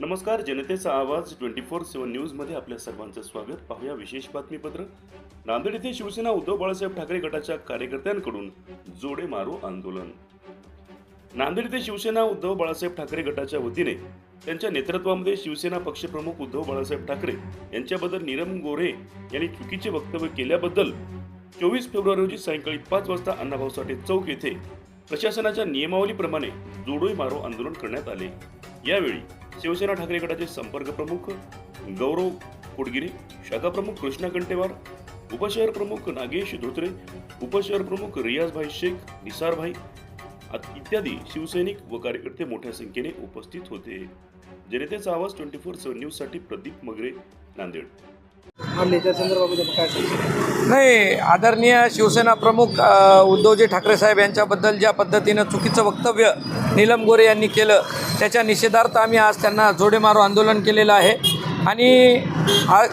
नमस्कार जनतेचा आवाज ट्वेंटी फोर सेव्हन न्यूजमध्ये आपल्या सर्वांचं स्वागत. पाहूया विशेष बातमीपत्र. नांदेड येथे शिवसेना उद्धव बाळासाहेब ठाकरे गटाच्या कार्यकर्त्यांकडून जोडे मारो आंदोलन. नांदेड येथे शिवसेना उद्धव बाळासाहेब ठाकरे गटाच्या वतीने त्यांच्या नेतृत्वामध्ये शिवसेना पक्षप्रमुख उद्धव बाळासाहेब ठाकरे यांच्याबद्दल नीरम गोरे यांनी चुकीचे वक्तव्य केल्याबद्दल चोवीस फेब्रुवारी रोजी सायंकाळी पाच वाजता अण्णाभाऊ साठे चौक येथे प्रशासनाच्या नियमावलीप्रमाणे जोडोई मारो आंदोलन करण्यात आले. यावेळी शिवसेना ठाकरे गटाचे संपर्क प्रमुख गौरव कोडगिरे शाखा प्रमुख कृष्णा कंटेवार उपशहर प्रमुख नागेश धोत्रे उपशहर प्रमुख रियाजभाई शेख निसारभाई इत्यादी शिवसैनिक व कार्यकर्ते मोठ्या संख्येने उपस्थित होते. जनतेचा आवाज ट्वेंटी फोर सेव्हन न्यूजसाठी प्रदीप मगरे नांदेड. नाही आदरणीय शिवसेना प्रमुख उद्धवजी ठाकरे साहेब यांच्याबद्दल ज्या पद्धतीनं चुकीचं वक्तव्य नीलम गोरे यांनी केलं त्याच्या निषेधार्थ आम्ही आज त्यांना जोडे मारो आंदोलन केलेलं आहे. आणि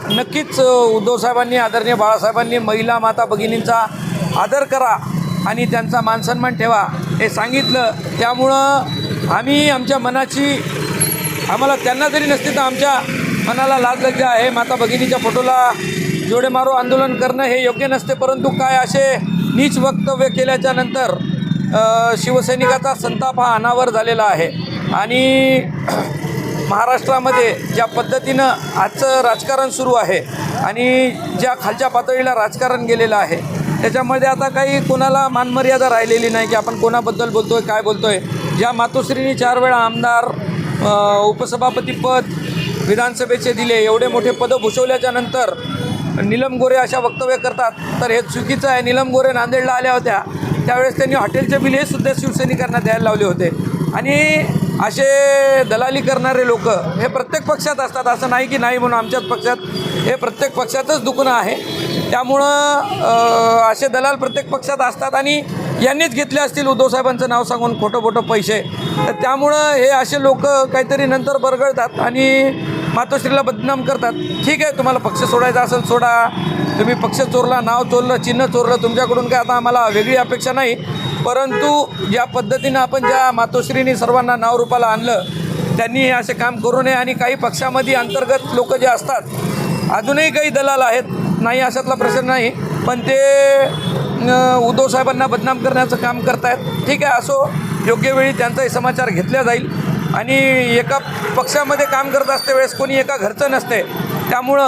नक्कीच उद्धवसाहेबांनी उद्धव साहेबांनी आदरणीय बाळासाहेबांनी महिला माता भगिनींचा आदर करा आणि त्यांचा मानसन्मान ठेवा हे सांगितलं. त्यामुळं आम्ही आमच्या मनाची आम्हाला त्यांना जरी नसते तर आमच्या मनाला लाज लज्जा आहे. माता भगिनीच्या फोटोला जोडे मारो आंदोलन करणं हे योग्य नसते परंतु काय असे नीच वक्तव्य केल्याच्यानंतर शिवसैनिकाचा संताप हा अनावर झालेला आहे. आणि महाराष्ट्रामध्ये ज्या पद्धतीनं आजचं राजकारण सुरू आहे आणि ज्या खालच्या पातळीला राजकारण गेलेलं आहे त्याच्यामध्ये आता काही कोणाला मानमर्यादा राहिलेली नाही की आपण कोणाबद्दल बोलतो आहे काय बोलतो आहे ज्या मातोश्रीनी चार वेळा आमदार उपसभापतीपद विधानसभेचे दिले एवढे मोठे पदं भूषवल्याच्या नंतर नीलम गोरे अशा वक्तव्य करतात. तर हे चुकीचं आहे. नीलम गोरे नांदेडला आल्या होत्या. त्यावेळेस त्यांनी हॉटेलचे बिल हे सुद्धा शिवसैनिकांना द्यायला लावले होते. आणि असे दलाली करणारे लोक हे प्रत्येक पक्षात असतात. असं नाही की नाही म्हणून आमच्याच पक्षात हे प्रत्येक पक्षातच दुखणं आहे. त्यामुळं असे दलाल प्रत्येक पक्षात असतात आणि यांनीच घेतले असतील. उद्धवसाहेबांचं नाव सांगून खोटं खोटं पैसे. तर त्यामुळं हे असे लोक काहीतरी नंतर बरगळतात आणि मातोश्रीला बदनाम करतात. ठीक आहे तुम्हाला पक्ष सोडायचा असेल सोडा. तुम्ही पक्ष चोरला नाव चोरलं चिन्ह चोरलं तुमच्याकडून काय आता आम्हाला वेगळी अपेक्षा नाही. परंतु ज्या पद्धतीनं आपण ज्या मातोश्रीनी सर्वांना नावरूपाला आणलं त्यांनी हे असे काम करू नये आणि काही पक्षामध्ये अंतर्गत लोक जे असतात अजूनही काही दलाल आहेत. नाही अशातला प्रश्न नाही. पण ते उद्धव साहेबांना बदनाम करण्याचं काम करतायत. ठीक आहे असो योग्य वेळी त्यांचाही समाचार घेतला जाईल. आणि एका पक्षामध्ये काम करत असते वेळेस कोणी एका घरचं नसते. त्यामुळं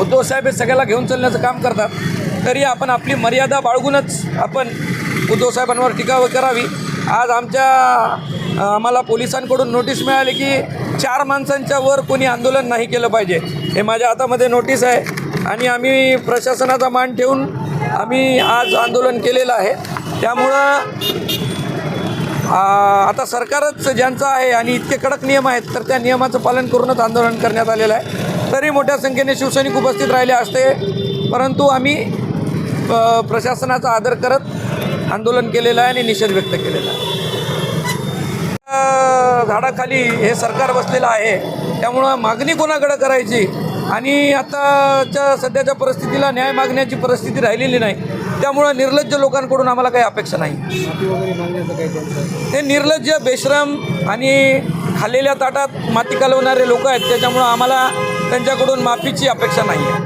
उद्धवसाहेब हे सगळ्याला घेऊन चालण्याचं काम करतात. तरी आपण आपली मर्यादा बाळगूनच आपण उद्धवसाहेबांवर टीका करावी. आज आमच्या आम्हाला पोलिसांकडून नोटीस मिळाली की चार माणसांच्या वर कोणी आंदोलन नाही केलं पाहिजे. हे माझ्या हातामध्ये नोटीस आहे आणि आम्ही प्रशासनाचा मान ठेवून आम्ही आज आंदोलन केलेलं आहे. त्यामुळं आता सरकारच ज्यांचं आहे आणि इतके कडक नियम आहेत तर त्या नियमाचं पालन करूनच आंदोलन करण्यात आलेलं आहे. तरी मोठ्या संख्येने शिवसैनिक उपस्थित राहिले असते परंतु आम्ही प्रशासनाचा आदर करत आंदोलन केलेलं आहे आणि निषेध व्यक्त केलेला आहे. झाडाखाली हे सरकार बसलेलं आहे त्यामुळं मागणी कोणाकडं करायची? आणि आताच्या सध्याच्या परिस्थितीला न्याय मागण्याची परिस्थिती राहिलेली नाही. त्यामुळं निर्लज्ज लोकांकडून आम्हाला काही अपेक्षा नाही. हे निर्लज्ज बेश्रम आणि खाल्लेल्या ताटात माती कालवणारे लोक आहेत. त्याच्यामुळं आम्हाला त्यांच्याकडून माफीची अपेक्षा नाही आहे?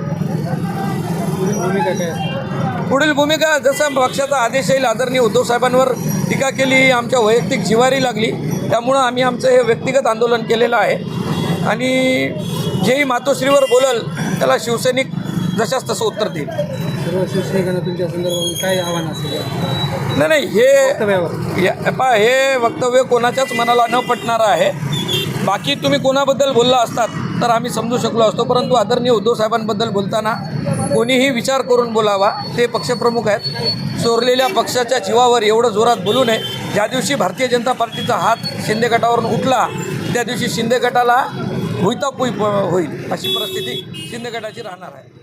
पुढील भूमिका जसं पक्षाचा आदेश येईल आदरणीय उद्धव साहेबांवर टीका केली आमच्या वैयक्तिक जिवारी लागली. त्यामुळं आम्ही आमचं हे व्यक्तिगत आंदोलन केलेलं आहे. आणि जेही मातोश्रीवर बोलल त्याला शिवसैनिक जशाच तसं उत्तर देईल. सर्व शिवसैनिकांना तुमच्या संदर्भात काय आव्हान असेल? नाही नाही हे या पहा हे वक्तव्य कोणाच्याच मनाला न पटणारं आहे. बाकी तुम्ही कोणाबद्दल बोलला असतात तर आम्ही समजू शकलो असतो परंतु आदरणीय उद्धव साहेबांबद्दल बोलताना कोणीही विचार करून बोलावा. ते पक्षप्रमुख आहेत. चोरलेल्या पक्षाच्या जीवावर एवढं जोरात बोलू नये. ज्या दिवशी भारतीय जनता पार्टीचा हात शिंदे गटावरून उठला त्या दिवशी शिंदे गटाला भुईतापुई होईल. अशी परिस्थिती शिंदे गटाची राहणार आहे.